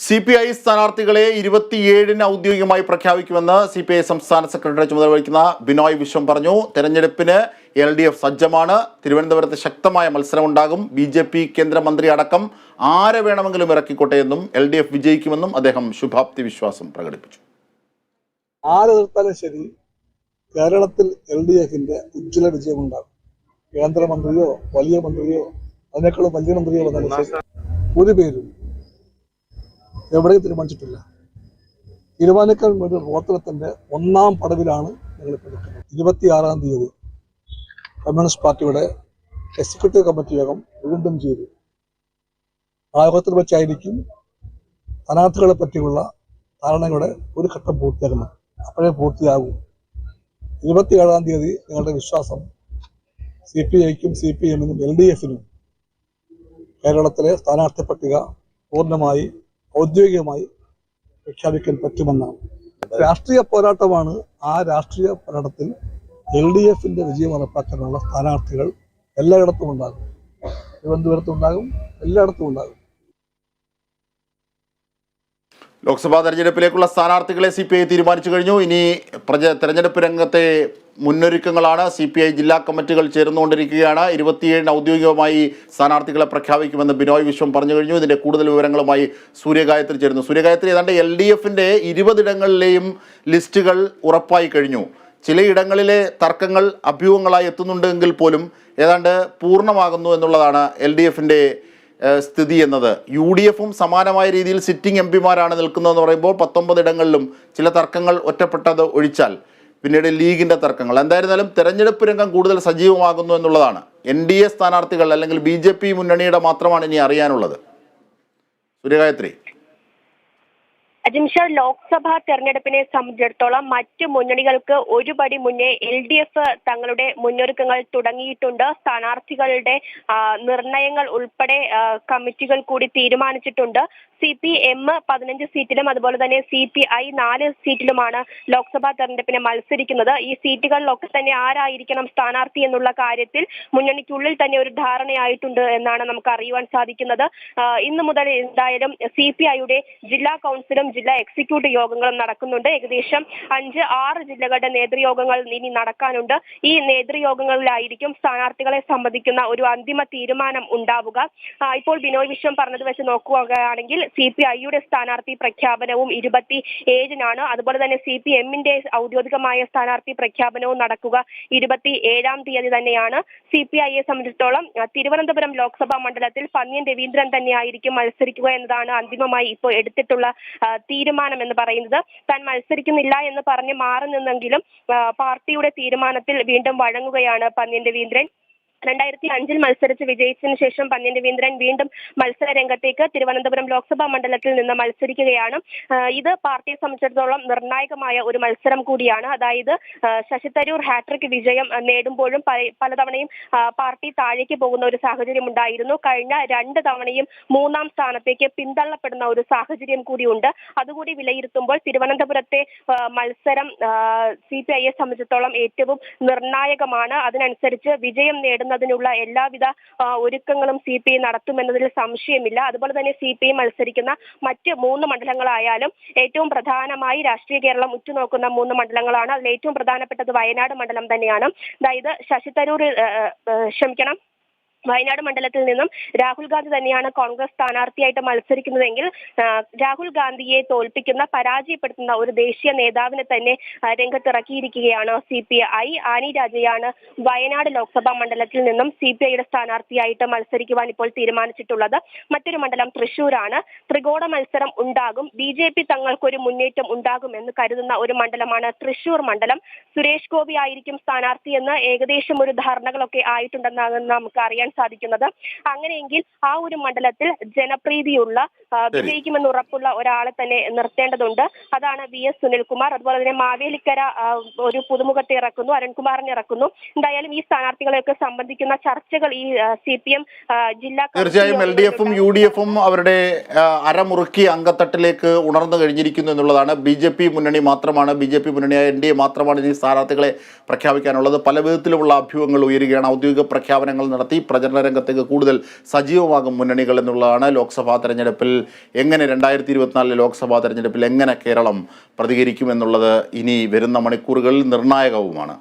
C P I സ്ഥാനാർത്ഥികളെ ഇരുപത്തിയേഴിന് ഔദ്യോഗികമായി പ്രഖ്യാപിക്കുമെന്ന് സി പി ഐ സംസ്ഥാന സെക്രട്ടറി ചുമതല വഹിക്കുന്ന ബിനോയ് വിശ്വം പറഞ്ഞു. തെരഞ്ഞെടുപ്പിന് എൽ ഡി എഫ് സജ്ജമാണ്. തിരുവനന്തപുരത്ത് ശക്തമായ മത്സരമുണ്ടാകും. ബി ജെ പി കേന്ദ്രമന്ത്രി അടക്കം ആരെ വേണമെങ്കിലും ഇറക്കിക്കോട്ടെ എന്നും എൽ ഡി എഫ് വിജയിക്കുമെന്നും അദ്ദേഹം ശുഭാപ്തി വിശ്വാസം പ്രകടിപ്പിച്ചു. ആര് ശരി കേരളത്തിൽ എൽ ഡി എഫിന്റെ ഉജ്ജ്വല വിജയമുണ്ടാകും. കേന്ദ്രമന്ത്രിയോ വലിയ മന്ത്രിയോ അതിനേക്കാളും വലിയ മന്ത്രിയോ ഒരു പേരും എവിടെയും തീരുമാനിച്ചിട്ടില്ല. തീരുമാനിക്കാൻ വേണ്ടി പ്രവർത്തനത്തിന്റെ ഒന്നാം പടവിലാണ് ഞങ്ങൾ ഇപ്പോൾ നിൽക്കുന്നത്. ഇരുപത്തിയാറാം തീയതി കമ്മ്യൂണിസ്റ്റ് പാർട്ടിയുടെ എക്സിക്യൂട്ടീവ് കമ്മിറ്റി യോഗം വീണ്ടും ചെയ്തു ആ യോഗത്തിൽ വെച്ചായിരിക്കും സ്ഥാനാർത്ഥികളെ പറ്റിയുള്ള ധാരണയുടെ ഒരു ഘട്ടം പൂർത്തിയാക്കണം അപ്പോഴേ പൂർത്തിയാകും. ഇരുപത്തിയേഴാം തീയതി നിങ്ങളുടെ വിശ്വാസം സി പി ഐക്കും സി പി എമ്മിനും എൽ ഡി എഫിനും കേരളത്തിലെ സ്ഥാനാർത്ഥി പട്ടിക പൂർണമായി ഔദ്യോഗികമായി പ്രഖ്യാപിക്കാൻ പറ്റുമെന്നാണ്. രാഷ്ട്രീയ പോരാട്ടമാണ് ആ രാഷ്ട്രീയ പോരാട്ടത്തിൽ എൽ ഡി എഫിന്റെ വിജയം ഉറപ്പാക്കാനുള്ള സ്ഥാനാർത്ഥികൾ എല്ലായിടത്തും ഉണ്ടാകും. തിരുവനന്തപുരത്തും ഉണ്ടാകും എല്ലായിടത്തും ഉണ്ടാകും. ലോക്സഭാ തെരഞ്ഞെടുപ്പിലേക്കുള്ള സ്ഥാനാർത്ഥികളെ സി പി ഐ തീരുമാനിച്ചു കഴിഞ്ഞു. ഇനി പ്രജ തെരഞ്ഞെടുപ്പ് രംഗത്തെ മുന്നൊരുക്കങ്ങളാണ് സി പി ഐ ജില്ലാ കമ്മിറ്റികൾ ചേർന്നുകൊണ്ടിരിക്കുകയാണ്. ഇരുപത്തിയേഴിന് ഔദ്യോഗികമായി സ്ഥാനാർത്ഥികളെ പ്രഖ്യാപിക്കുമെന്ന് ബിനോയ് വിശ്വം പറഞ്ഞു കഴിഞ്ഞു. ഇതിന്റെ കൂടുതൽ വിവരങ്ങളുമായി സൂര്യഗായത്രി ചേരുന്നു. സൂര്യഗായത്രി ഏതാണ്ട് എൽ ഡി എഫിന്റെ ഇരുപതിടങ്ങളിലെയും ലിസ്റ്റുകൾ ഉറപ്പായി കഴിഞ്ഞു. ചിലയിടങ്ങളിലെ തർക്കങ്ങൾ അഭ്യൂഹങ്ങളായി എത്തുന്നുണ്ടെങ്കിൽ പോലും ഏതാണ്ട് പൂർണമാകുന്നു എന്നുള്ളതാണ് എൽ ഡി എഫിന്റെ ഏഹ് സ്ഥിതി എന്നത് യു ഡി എഫും സമാനമായ രീതിയിൽ സിറ്റിംഗ് എം പിമാരാണ് നിൽക്കുന്നതെന്ന് പറയുമ്പോൾ പത്തൊമ്പത് ഇടങ്ങളിലും ചില തർക്കങ്ങൾ ഒറ്റപ്പെട്ടത് ഒഴിച്ചാൽ പിന്നീട് ലീഗിന്റെ തർക്കങ്ങൾ. എന്തായിരുന്നാലും തെരഞ്ഞെടുപ്പ് രംഗം കൂടുതൽ സജീവമാകുന്നു എന്നുള്ളതാണ്. എൻ ഡി എ സ്ഥാനാർത്ഥികൾ അല്ലെങ്കിൽ ബി ജെ പി മുന്നണിയുടെ മാത്രമാണ് ഇനി അറിയാനുള്ളത്. സൂര്യഗായത്രി. അജിംഷാ ലോക്സഭാ തെരഞ്ഞെടുപ്പിനെ സംബന്ധിച്ചിടത്തോളം മറ്റ് മുന്നണികൾക്ക് ഒരു പടി മുന്നേ എൽ ഡി എഫ് തങ്ങളുടെ മുന്നൊരുക്കങ്ങൾ തുടങ്ങിയിട്ടുണ്ട്. സ്ഥാനാർത്ഥികളുടെ നിർണയങ്ങൾ ഉൾപ്പെടെ കമ്മിറ്റികൾ കൂടി തീരുമാനിച്ചിട്ടുണ്ട്. സി പി എം പതിനഞ്ച് സീറ്റിലും അതുപോലെ തന്നെ സി പി ഐ നാല് സീറ്റിലുമാണ് ലോക്സഭാ തെരഞ്ഞെടുപ്പിനെ മത്സരിക്കുന്നത്. ഈ സീറ്റുകളിലൊക്കെ തന്നെ ആരായിരിക്കണം സ്ഥാനാർത്ഥി എന്നുള്ള കാര്യത്തിൽ മുന്നണിക്കുള്ളിൽ തന്നെ ഒരു ധാരണയായിട്ടുണ്ട് എന്നാണ് നമുക്ക് അറിയുവാൻ സാധിക്കുന്നത്. ഇന്നു മുതൽ എന്തായാലും സി പി ഐയുടെ ജില്ലാ കൗൺസിലും ജില്ലാ എക്സിക്യൂട്ടീവ് യോഗങ്ങളും നടക്കുന്നുണ്ട്. ഏകദേശം അഞ്ച് ആറ് ജില്ലകളുടെ നേതൃയോഗങ്ങൾ ഇനി നടക്കാനുണ്ട്. ഈ നേതൃയോഗങ്ങളിലായിരിക്കും സ്ഥാനാർത്ഥികളെ സംബന്ധിക്കുന്ന ഒരു അന്തിമ തീരുമാനം ഉണ്ടാവുക. ഇപ്പോൾ ബിനോയ് വിശ്വം പറഞ്ഞത് വെച്ച് നോക്കുകയാണെങ്കിൽ സി പി ഐയുടെ സ്ഥാനാർത്ഥി പ്രഖ്യാപനവും ഇരുപത്തി ഏഴിനാണ് അതുപോലെ തന്നെ സി പി എമ്മിന്റെ ഔദ്യോഗികമായ സ്ഥാനാർത്ഥി പ്രഖ്യാപനവും നടക്കുക ഇരുപത്തി ഏഴാം തീയതി തന്നെയാണ്. സി പി ഐയെ സംബന്ധിച്ചിടത്തോളം തിരുവനന്തപുരം ലോക്സഭാ മണ്ഡലത്തിൽ പന്നിയൻ രവീന്ദ്രൻ തന്നെയായിരിക്കും മത്സരിക്കുക എന്നതാണ് അന്തിമമായി ഇപ്പോൾ എടുത്തിട്ടുള്ള തീരുമാനം എന്ന് പറയുന്നത് താൻ മത്സരിക്കുന്നില്ല എന്ന് പറഞ്ഞ് മാറി നിന്നെങ്കിലും പാർട്ടിയുടെ തീരുമാനത്തിൽ വീണ്ടും വഴങ്ങുകയാണ് പന്ന്യൻ രവീന്ദ്രൻ. രണ്ടായിരത്തി അഞ്ചിൽ മത്സരിച്ച് വിജയിച്ചതിന് ശേഷം പന്ന്യൻ രവീന്ദ്രൻ വീണ്ടും മത്സര രംഗത്തേക്ക് തിരുവനന്തപുരം ലോക്സഭാ മണ്ഡലത്തിൽ നിന്ന് മത്സരിക്കുകയാണ്. ഇത് പാർട്ടിയെ സംബന്ധിച്ചിടത്തോളം നിർണായകമായ ഒരു മത്സരം കൂടിയാണ്. അതായത് ശശി തരൂർ ഹാട്രിക് വിജയം നേടുമ്പോഴും പലതവണയും പാർട്ടി താഴേക്ക് പോകുന്ന ഒരു സാഹചര്യം ഉണ്ടായിരുന്നു. കഴിഞ്ഞ രണ്ട് തവണയും മൂന്നാം സ്ഥാനത്തേക്ക് പിന്തള്ളപ്പെടുന്ന ഒരു സാഹചര്യം കൂടിയുണ്ട്. അതുകൂടി വിലയിരുത്തുമ്പോൾ തിരുവനന്തപുരത്തെ മത്സരം സി പി ഐയെ സംബന്ധിച്ചിടത്തോളം ഏറ്റവും നിർണായകമാണ്. അതിനനുസരിച്ച് വിജയം നേടുന്നതിനുള്ള എല്ലാവിധ ഒരുക്കങ്ങളും സി പി ഐ നടത്തുമെന്നതിൽ സംശയമില്ല. അതുപോലെ തന്നെ സി പി ഐ മത്സരിക്കുന്ന മറ്റ് മൂന്ന് മണ്ഡലങ്ങളായാലും ഏറ്റവും പ്രധാനമായി രാഷ്ട്രീയ കേരളം ഉറ്റുനോക്കുന്ന മൂന്ന് മണ്ഡലങ്ങളാണ്. അതിൽ ഏറ്റവും പ്രധാനപ്പെട്ടത് വയനാട് മണ്ഡലം തന്നെയാണ്. അതായത് ശശി ആ, ക്ഷമിക്കണം. വയനാട് മണ്ഡലത്തിൽ നിന്നും രാഹുൽ ഗാന്ധി തന്നെയാണ് കോൺഗ്രസ് സ്ഥാനാർത്ഥിയായിട്ട് മത്സരിക്കുന്നതെങ്കിൽ രാഹുൽ ഗാന്ധിയെ തോൽപ്പിക്കുന്ന പരാജയപ്പെടുത്തുന്ന ഒരു ദേശീയ നേതാവിനെ തന്നെ രംഗത്തിറക്കിയിരിക്കുകയാണ് സി പി ഐ. ആനി രാജയാണ് വയനാട് ലോക്സഭാ മണ്ഡലത്തിൽ നിന്നും സി പി ഐയുടെ സ്ഥാനാർത്ഥിയായിട്ട് മത്സരിക്കുവാൻ ഇപ്പോൾ തീരുമാനിച്ചിട്ടുള്ളത്. മറ്റൊരു മണ്ഡലം തൃശൂരാണ് ത്രികോണ മത്സരം ഉണ്ടാകും. ബി ജെ പി തങ്ങൾക്കൊരു മുന്നേറ്റം ഉണ്ടാകും എന്ന് കരുതുന്ന ഒരു മണ്ഡലമാണ് തൃശൂർ മണ്ഡലം. സുരേഷ് ഗോപി ആയിരിക്കും സ്ഥാനാർത്ഥി എന്ന് ഏകദേശം ഒരു ധാരണകളൊക്കെ ആയിട്ടുണ്ടെന്നാണ് നമുക്ക് അറിയാൻ സാധിക്കുന്നത്. അങ്ങനെയെങ്കിൽ ആ ഒരു മണ്ഡലത്തിൽ ജനപ്രീതിയുള്ള വിജയിക്കുമെന്ന് ഉറപ്പുള്ള ഒരാളെ തന്നെ നിർത്തേണ്ടതുണ്ട്. അതാണ് വി എസ് സുനിൽകുമാർ. അതുപോലെ തന്നെ മാവേലിക്കര ഒരു പുതുമുഖത്തെ ഇറക്കുന്നു അരുൺകുമാറിനെ ഇറക്കുന്നു. എന്തായാലും ഈ സ്ഥാനാർത്ഥികളെയൊക്കെ സംബന്ധിക്കുന്ന ചർച്ചകൾ ഈ സി പി എം ജില്ലാ തീർച്ചയായും എൽ ഡി എഫും യു ഡി എഫും അവരുടെ അരമുറുക്കി അങ്കത്തട്ടിലേക്ക് ഉണർന്നു കഴിഞ്ഞിരിക്കുന്നു എന്നുള്ളതാണ്. ബി ജെ പി മുന്നണി മാത്രമാണ്. ബി ജെ പി മുന്നണിയായ എൻ ഡി എ മാത്രമാണ് ഇനി സ്ഥാനാർത്ഥികളെ പ്രഖ്യാപിക്കാനുള്ളത്. പല വിധത്തിലുമുള്ള അഭ്യൂഹങ്ങൾ ഉയരുകയാണ്. ഔദ്യോഗിക പ്രഖ്യാപനങ്ങൾ നടത്തി പ്രചരണ രംഗത്തേക്ക് കൂടുതൽ സജീവമാകും മുന്നണികൾ എന്നുള്ളതാണ് ലോക്സഭാ തെരഞ്ഞെടുപ്പിൽ എങ്ങനെ രണ്ടായിരത്തി ഇരുപത്തിനാലിലെ ലോക്സഭാ തെരഞ്ഞെടുപ്പിൽ എങ്ങനെ കേരളം പ്രതികരിക്കുമെന്നുള്ളത് ഇനി വരുന്ന മണിക്കൂറുകളിൽ നിർണായകവുമാണ്.